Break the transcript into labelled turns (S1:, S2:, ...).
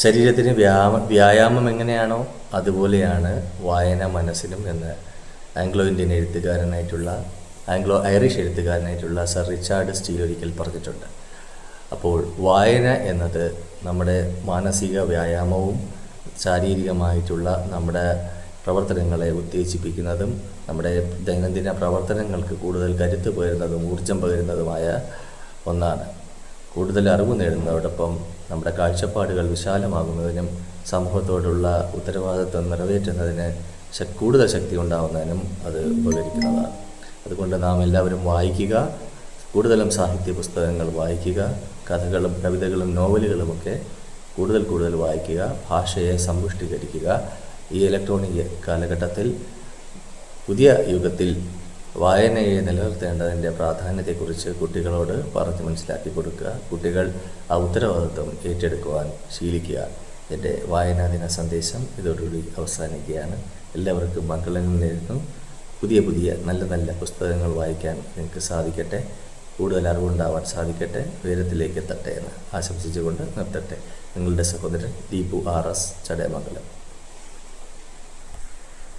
S1: ശരീരത്തിന് വ്യായാമ വ്യായാമം എങ്ങനെയാണോ അതുപോലെയാണ് വായന മനസ്സിനും എന്ന് ആംഗ്ലോ ഇന്ത്യൻ എഴുത്തുകാരനായിട്ടുള്ള ആംഗ്ലോ ഐറിഷ് എഴുത്തുകാരനായിട്ടുള്ള സർ റിച്ചാർഡ് സ്റ്റീൽ ഒരിക്കൽ പറഞ്ഞിട്ടുണ്ട്. അപ്പോൾ വായന എന്നത് നമ്മുടെ മാനസിക വ്യായാമവും ശാരീരികമായിട്ടുള്ള നമ്മുടെ പ്രവർത്തനങ്ങളെ ഉത്തേജിപ്പിക്കുന്നതും നമ്മുടെ ദൈനംദിന പ്രവർത്തനങ്ങൾക്ക് കൂടുതൽ കരുത്ത് പകരുന്നതും ഊർജം പകരുന്നതുമായ ഒന്നാണ്. കൂടുതൽ അറിവ് നേടുന്നതോടൊപ്പം നമ്മുടെ കാഴ്ചപ്പാടുകൾ വിശാലമാകുന്നതിനും സമൂഹത്തോടുള്ള ഉത്തരവാദിത്വം നിറവേറ്റുന്നതിന് കൂടുതൽ ശക്തി ഉണ്ടാവുന്നതിനും അത് ഉപകരിക്കുന്നതാണ്. അതുകൊണ്ട് നാം എല്ലാവരും വായിക്കുക കൂടുതലും സാഹിത്യ പുസ്തകങ്ങൾ വായിക്കുക കഥകളും കവിതകളും നോവലുകളുമൊക്കെ കൂടുതൽ കൂടുതൽ വായിക്കുക ഭാഷയെ സമ്പുഷ്ടീകരിക്കുക. ഈ ഇലക്ട്രോണിക് കാലഘട്ടത്തിൽ പുതിയ യുഗത്തിൽ വായനയെ നിലനിർത്തേണ്ടതിന്റെ പ്രാധാന്യത്തെക്കുറിച്ച് കുട്ടികളോട് പറഞ്ഞു മനസ്സിലാക്കി കൊടുക്കുക. കുട്ടികൾ ആ ഉത്തരവാദിത്വം ഏറ്റെടുക്കുവാൻ ശീലിക്കുക. എന്റെ വായനാ ദിന സന്ദേശം ഇതോടുകൂടി അവസാനിക്കുകയാണ്. എല്ലാവർക്കും മംഗളങ്ങൾ നിന്നിരുന്നു പുതിയ പുതിയ നല്ല നല്ല പുസ്തകങ്ങൾ വായിക്കാൻ നിങ്ങൾക്ക് സാധിക്കട്ടെ. കൂടുതൽ അറിവുണ്ടാവാൻ സാധിക്കട്ടെ. ഉയരത്തിലേക്ക് എത്തട്ടെ എന്ന് ആശംസിച്ചുകൊണ്ട് നിർത്തട്ടെ. നിങ്ങളുടെ സഹോദരൻ ദീപു ആർ എസ് ചടയമംഗലം.